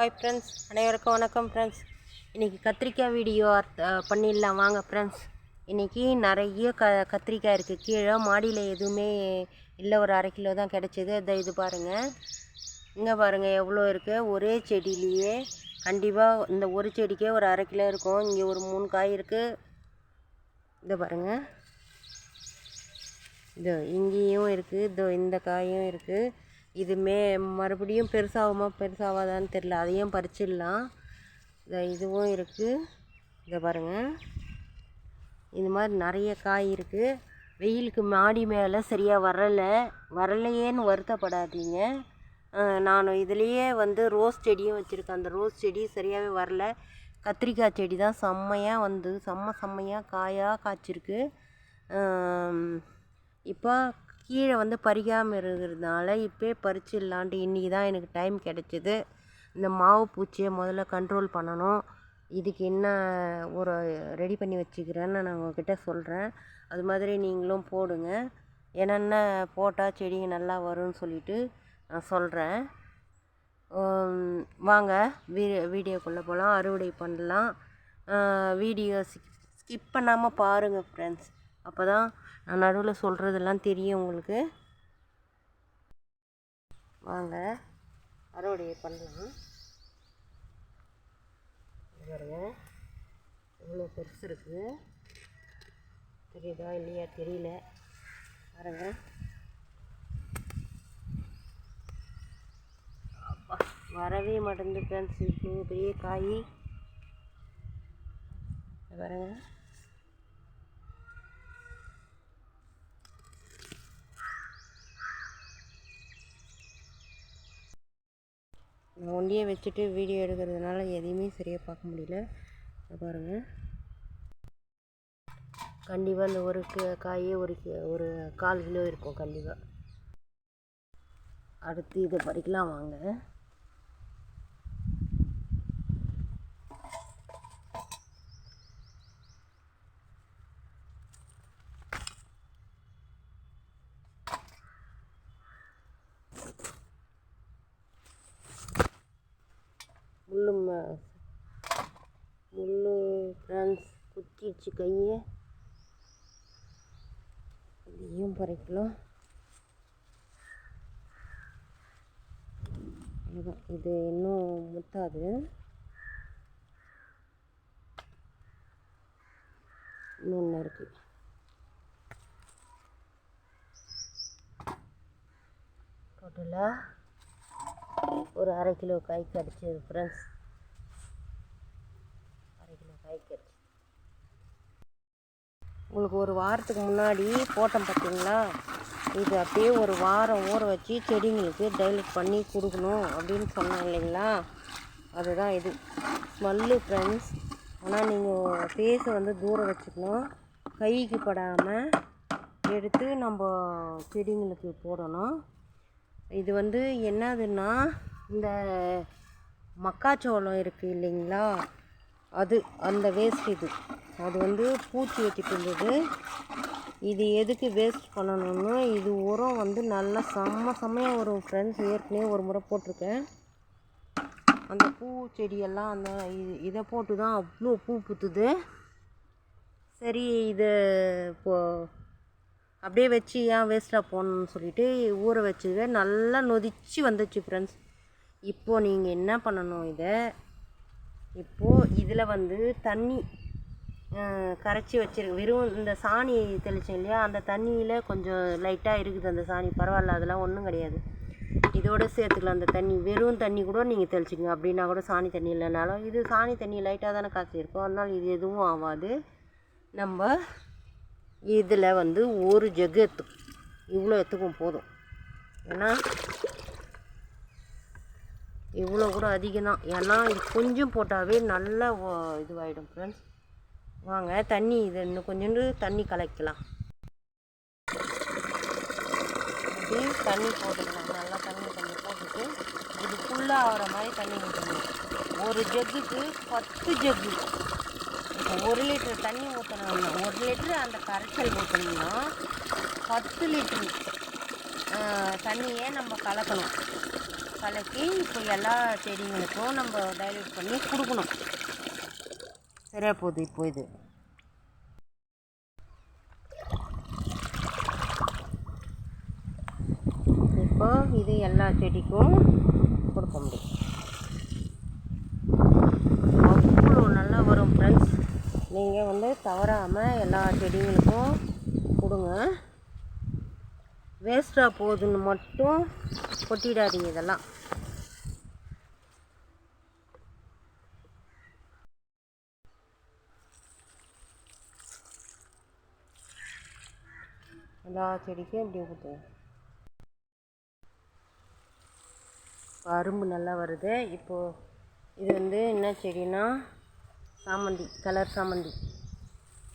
Hi friends அனைவருக்கும் வணக்கம் friends இன்றைக்கி கத்திரிக்காய் வீடியோ பண்ணிடலாம். வாங்க ஃப்ரெண்ட்ஸ் இன்றைக்கி நிறைய க கத்திரிக்காய் இருக்குது கீழே மாடியில் எதுவுமே இல்லை. ஒரு அரை கிலோ தான் கிடச்சிது. இதை இது பாருங்கள் இங்கே பாருங்கள் எவ்வளோ இருக்குது ஒரே செடியிலையே கண்டிப்பாக இந்த ஒரு செடிக்கே ஒரு அரை கிலோ இருக்கும். இங்கே ஒரு மூணு காய் இருக்குது இதை பாருங்கள் இதோ இங்கேயும் இருக்குது இதோ இந்த காயும் இருக்குது இது மே மறுபடியும் பெருசாகுமா பெருசாகாதான்னு தெரில அதையும் பறிச்சிடலாம். இதுவும் இருக்குது இதை பாருங்கள் இது மாதிரி நிறைய காய் இருக்குது வெயிலுக்கு மாடி மேலே சரியாக வரலை. வரலையேன்னு வருத்தப்படாதீங்க. நான் இதுலேயே வந்து ரோஸ் செடியும் வச்சுருக்கேன். அந்த ரோஸ் செடி சரியாகவே வரல. கத்திரிக்காய் செடி தான் செம்மையாக வந்து செம்ம செம்மையாக காயாக காய்ச்சிருக்கு. இப்போ கீழே வந்து பறிக்காமல் இருக்கிறதுனால இப்போயே பறிச்சிடலான்ட்டு இன்றைக்கி தான் எனக்கு டைம் கிடச்சிது. இந்த மாவு பூச்சியை முதல்ல கண்ட்ரோல் பண்ணணும். இதுக்கு என்ன ஒரு ரெடி பண்ணி வச்சுக்கிறேன்னு நான் உங்ககிட்ட சொல்கிறேன் அது மாதிரி நீங்களும் போடுங்க. என்னென்ன போட்டால் செடிங்க நல்லா வரும்னு சொல்லிட்டு நான் சொல்கிறேன் வாங்க வீ வீடியோக்குள்ளே போகலாம் அறுவடை பண்ணலாம். வீடியோ ஸ்கிப் பண்ணாமல் பாருங்கள் ஃப்ரெண்ட்ஸ் அப்போ தான் நான் நடுவில் சொல்கிறதெல்லாம் தெரியும் உங்களுக்கு. வாங்க அறுவடை பண்ணலாம். பாருங்க இவ்வளோ பெருசு இருக்குது தெரியுதா இல்லையா? தெரியல. பாருங்க. வரவே மாட்டேங்குது ஃப்ரெண்ட்ஸ் பெரிய காய். பாருங்கள் ஒண்டியே வச்சுட்டு வீடியோ எடுக்கிறதுனால எதையுமே சரியாக பார்க்க முடியல. பாருங்கள் கண்டிப்பாக இந்த ஒரு காயே ஒரு ஒரு கால் கிலோ இருக்கும் கண்டிப்பாக அடுத்து இதை பறிக்கலாம் வாங்க. முள்ளு ம- முள்ளு ஃப்ரெண்ட்ஸ் குத்திடுச்சு கையை. இதையும் பறிக்கலாம். அவ்வளோதான் இது இன்னும் முத்தாது. இன்னொன்று இருக்குது டோட்டலாக ஒரு அரை கிலோ காய் கிடச்சிது ஃப்ரெண்ட்ஸ் அரை கிலோ காய் கிடச்சி உங்களுக்கு ஒரு வாரத்துக்கு முன்னாடி போட்டோம் பார்த்தீங்களா இது அப்படியே ஒரு வாரம் ஊற வச்சு செடிங்களுக்கு டைலூட் பண்ணி கொடுக்கணும் அப்படின்னு சொன்னேன் இல்லைங்களா? அதுதான் இது. ஸ்மெல்லு ஃப்ரெண்ட்ஸ் ஆனால் நீங்கள் ஃபேஸை வந்து தூரம் வச்சுக்கணும். கைக்கு படாமல் எடுத்து நம்ம செடிங்களுக்கு போடணும். இது வந்து என்னதுன்னா இந்த மக்காச்சோளம் இருக்குது இல்லைங்களா? அது அந்த வேஸ்ட் இது. அது வந்து பூச்சி வச்சுட்டு இருந்தது. இது எதுக்கு வேஸ்ட் பண்ணணும்னு இது உரம் வந்து நல்லா செம்ம செம்மையாக வரும் ஃப்ரெண்ட்ஸ் ஏற்கனவே ஒரு முறை போட்டிருக்கேன். அந்த பூ செடியெல்லாம் அந்த இது இதை போட்டு தான் அவ்வளோ பூ பூத்துது. சரி இது இப்போது அப்படியே வச்சு ஏன் வேஸ்ட்டாக போகணுன்னு சொல்லிவிட்டு ஊற வச்சுக்க நல்லா நொதிச்சு வந்துச்சு ஃப்ரெண்ட்ஸ் இப்போது நீங்கள் என்ன பண்ணணும் இதை? இப்போது இதில் வந்து தண்ணி கரைச்சி வச்சிரு வெறும் இந்த சாணி தெளிச்சேன் இல்லையா? அந்த தண்ணியில் கொஞ்சம் லைட்டாக இருக்குது அந்த சாணி. பரவாயில்ல அதெல்லாம் ஒன்றும் கிடையாது. இதோடு சேர்த்துக்கலாம் அந்த தண்ணி. வெறும் தண்ணி கூட நீங்கள் தெளிச்சிக்கங்க. அப்படின்னா கூட சாணி தண்ணி இல்லைனாலும் இது சாணி தண்ணி லைட்டாக தானே காய்ச்சிருக்கோம். அதனால் இது எதுவும் ஆகாது நம்ம இதில் வந்து ஒரு ஜெகு எத்து இவ்வளோ எத்துக்கும் போதும். ஏன்னா இவ்வளோ கூட அதிகம் தான். ஏன்னா இது கொஞ்சம் போட்டாவே நல்லா இதுவாகிடும் ஃப்ரெண்ட்ஸ் வாங்க தண்ணி இது இன்னும் கொஞ்சோண்டு தண்ணி கலக்கலாம். அப்படியே தண்ணி போட்டுக்கலாம். நல்லா தண்ணி கொஞ்சம் போட்டுட்டு இது ஃபுல்லாக ஆகிற மாதிரி தண்ணி ஊற்றணும் ஒரு ஜெக்குக்கு பத்து ஜக்கு. ஒரு லிட்டர் தண்ணி ஊற்றணும்னா ஒரு லிட்டரு அந்த கரைச்சல் ஊற்றணும்னா பத்து லிட்ரு தண்ணியை நம்ம கலக்கணும். கலக்கி இப்போ எல்லா செடிங்களுக்கும் நம்ம டைல்யூட் பண்ணி கொடுக்கணும். சரியா போகுது இப்போ இது. இப்போ இது எல்லா செடிக்கும் கொடுக்க முடியும். அவ்வளோ நல்லா வரும் ஃப்ரெண்ட்ஸ் நீங்கள் வந்து தவறாமல் எல்லா செடிங்களுக்கும் கொடுங்க. வேஸ்ட்டாக போகுதுன்னு மட்டும் கொட்டிடாதீங்க இதெல்லாம். எல்லா செடிக்கும் இப்படி கொடுத்துருங்க அரும்பு நல்லா வருது. இப்போது இது வந்து என்ன செடினா சாமந்தி கலர் சாமந்தி.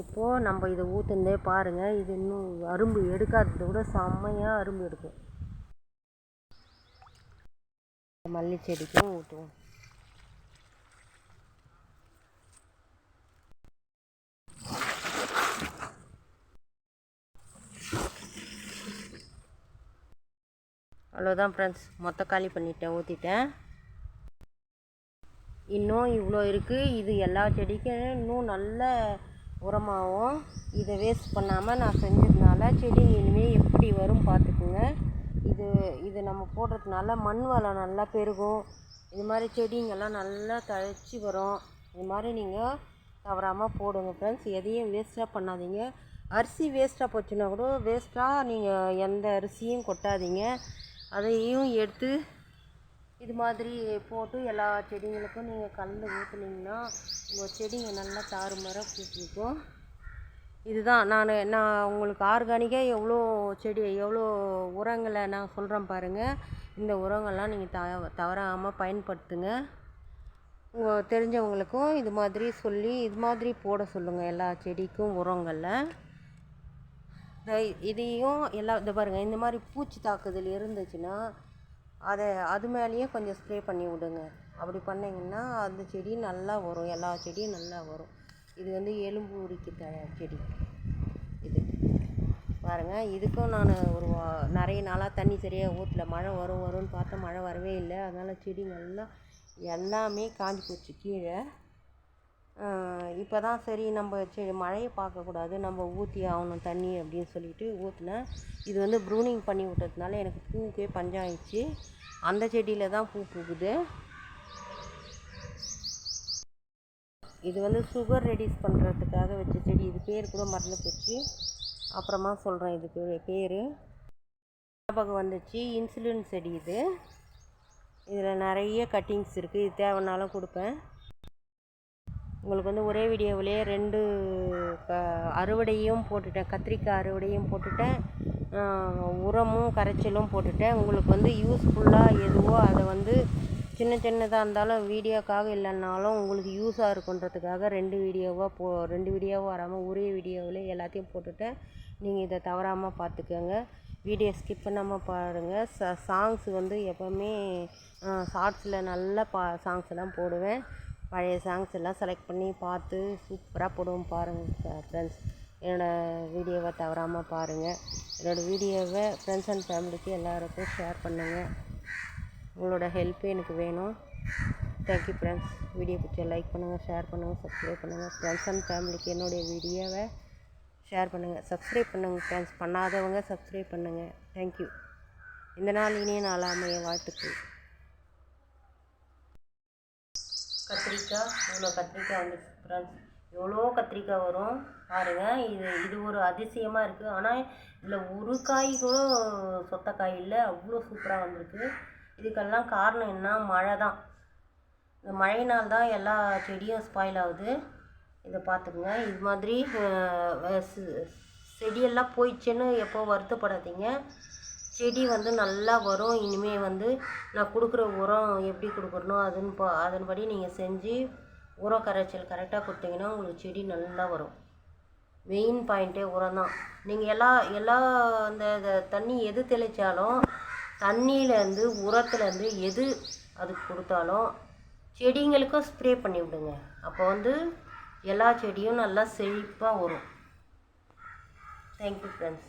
இப்போது நம்ம இதை ஊற்றுந்தே பாருங்கள் இது இன்னும் அரும்பு எடுக்காததை விட செம்மையாக அரும்பு எடுக்கும். மல்லி செடிக்கும் ஊற்றுவோம் அவ்வளோதான் ஃப்ரெண்ட்ஸ் மொத்த காலி பண்ணிட்டேன் ஊற்றிட்டேன் இன்னும் இவ்வளோ இருக்குது இது எல்லா செடிக்கும் இன்னும் நல்ல உரமாகவும் இதை வேஸ்ட் பண்ணாமல் நான் செஞ்சதுனால செடி இனிமேல் எப்படி வரும் பார்த்துக்குங்க. இது இது நம்ம போடுறதுனால மண் வளம் நல்லா பெருகும். இது மாதிரி செடிங்கெல்லாம் நல்லா தழைச்சி வரும். இது மாதிரி நீங்கள் தவறாமல் போடுங்க ஃப்ரெண்ட்ஸ் எதையும் வேஸ்ட்டாக பண்ணாதீங்க. அரிசி வேஸ்ட்டாக போச்சுன்னா கூட வேஸ்ட்டாக நீங்கள் எந்த அரிசியும் கொட்டாதீங்க. அதையும் எடுத்து இது மாதிரி போட்டு எல்லா செடிங்களுக்கும் நீங்கள் கலந்து ஊற்றுனீங்கன்னா உங்கள் செடிங்க நல்லா தாறுமாறாக பூக்கும் இதுதான். நான் நான் உங்களுக்கு ஆர்கானிக்காக எவ்வளோ செடி எவ்வளோ உரங்களை நான் சொல்கிறேன் பாருங்கள் இந்த உரங்கள்லாம் நீங்கள் த தவறாமல் பயன்படுத்துங்க. உங்கள் தெரிஞ்சவங்களுக்கும் இது மாதிரி சொல்லி இது மாதிரி போட சொல்லுங்கள் எல்லா செடிக்கும் உரங்களில் இதையும் எல்லா இதை பாருங்கள் இந்த மாதிரி பூச்சி தாக்குதல் இருந்துச்சுன்னா அதை அது மேலேயே கொஞ்சம் ஸ்ப்ரே பண்ணி விடுங்க. அப்படி பண்ணிங்கன்னா அந்த செடி நல்லா வரும். எல்லா செடியும் நல்லா வரும். இது வந்து எலும்பு உரிக்கு செடி. இது. பாருங்கள் இதுக்கும் நான் ஒரு வா- நிறைய நாளாக தண்ணி சரியாக ஊற்றல மழை வரும் வரும்னு பார்த்தா மழை வரவே இல்லை. அதனால் செடிங்கெல்லாம் எல்லாமே காஞ்சி போச்சு. கீழே இப்போ தான் சரி நம்ம சரி மழையை பார்க்கக்கூடாது நம்ம ஊற்றி ஆகணும் தண்ணி அப்படின்னு சொல்லிட்டு ஊற்றினேன் இது வந்து ப்ரூனிங் பண்ணி விட்டதுனால எனக்கு பூவுக்கே பஞ்சாயிடுச்சு. அந்த செடியில் தான் பூ பூக்குது. இது வந்து சுகர் ரெடியூஸ் பண்ணுறதுக்காக வச்ச செடி. இது பேர் கூட மறந்து போச்சு. அப்புறமா சொல்கிறேன் இதுக்கு பேர். ஞாபகம் வந்துச்சு இன்சுலின் செடி இது. இதில் நிறைய கட்டிங்ஸ் இருக்குது இது தேவைனாலும் கொடுப்பேன். உங்களுக்கு வந்து ஒரே வீடியோவிலே ரெண்டு க அறுவடையும் போட்டுட்டேன். கத்திரிக்காய் அறுவடையும் போட்டுட்டேன். உரமும் கரைச்சலும் போட்டுட்டேன். உங்களுக்கு வந்து யூஸ்ஃபுல்லாக எதுவோ அதை வந்து சின்ன சின்னதாக இருந்தாலும் வீடியோக்காக இல்லைன்னாலும் உங்களுக்கு யூஸாக இருக்குன்றதுக்காக ரெண்டு வீடியோவாக போ ரெண்டு வீடியோவாக வராமல் ஒரே வீடியோவில் எல்லாத்தையும் போட்டுட்டேன். நீங்கள் இதை தவறாமல் பார்த்துக்கோங்க. வீடியோ ஸ்கிப் பண்ணாமல் பாருங்கள் ச சாங்ஸ் வந்து எப்போவுமே ஷார்ட்ஸில் நல்ல பா சாங்ஸ் எல்லாம் போடுவேன். பழைய சாங்ஸ் எல்லாம் செலக்ட் பண்ணி பார்த்து சூப்பராக போடுவோம் பாருங்கள் ஃப்ரெண்ட்ஸ் என்னோடய வீடியோவை தவறாமல் பாருங்கள் என்னோடய வீடியோவை ஃப்ரெண்ட்ஸ் அண்ட் ஃபேமிலிக்கு எல்லாருக்கும் ஷேர் பண்ணுங்கள் உங்களோட ஹெல்ப் எனக்கு வேணும். தேங்க்யூ ஃப்ரெண்ட்ஸ் வீடியோ பிடிச்ச லைக் பண்ணுங்கள் ஷேர் பண்ணுங்கள் சப்ஸ்கிரைப் பண்ணுங்கள் ஃப்ரெண்ட்ஸ் அண்ட் ஃபேமிலிக்கு என்னுடைய வீடியோவை ஷேர் பண்ணுங்கள் சப்ஸ்கிரைப் பண்ணுங்கள் ஃப்ரெண்ட்ஸ் பண்ணாதவங்க சப்ஸ்கிரைப் பண்ணுங்கள் தேங்க்யூ இந்த நாள் இனிய நாளாமைய அமைய வாழ்த்துக்கள். கத்திரிக்காய். இவ்வளோ கத்திரிக்காய் வந்து ஃப்ரெண்ட்ஸ் எவ்வளோ கத்திரிக்காய் வரும் பாருங்கள் இது இது ஒரு அதிசயமாக இருக்குது ஆனால் இதில் ஒரு காய் கூட சொத்த காய் இல்லை. அவ்வளோ சூப்பராக வந்திருக்கு. இதுக்கெல்லாம் காரணம் என்ன? மழை தான் இந்த மழையினால் தான் எல்லா செடியும் ஸ்பாயில் ஆகுது. இதை பார்த்துக்குங்க. இது மாதிரி செடியெல்லாம் போயிடுச்சுன்னு எப்போ வருத்தப்படாதீங்க. செடி வந்து நல்லா வரும். இனிமேல் வந்து நான் கொடுக்குற உரம் எப்படி கொடுக்குறனோ அதுன்னு பா அதன்படி நீங்கள் செஞ்சு உரம் கரைச்சல் கரெக்டாக கொடுத்தீங்கன்னா உங்களுக்கு செடி நல்லா வரும். மெயின் பாயிண்ட்டே உரம் தான். நீங்கள் எல்லா எல்லா அந்த தண்ணி எது தெளித்தாலும் தண்ணியிலேருந்து உரத்துலேருந்து எது அதுக்கு கொடுத்தாலும் செடிங்களுக்கும் ஸ்ப்ரே பண்ணி விடுங்க. அப்போ வந்து எல்லா செடியும் நல்லா செழிப்பாக வரும். Thank you friends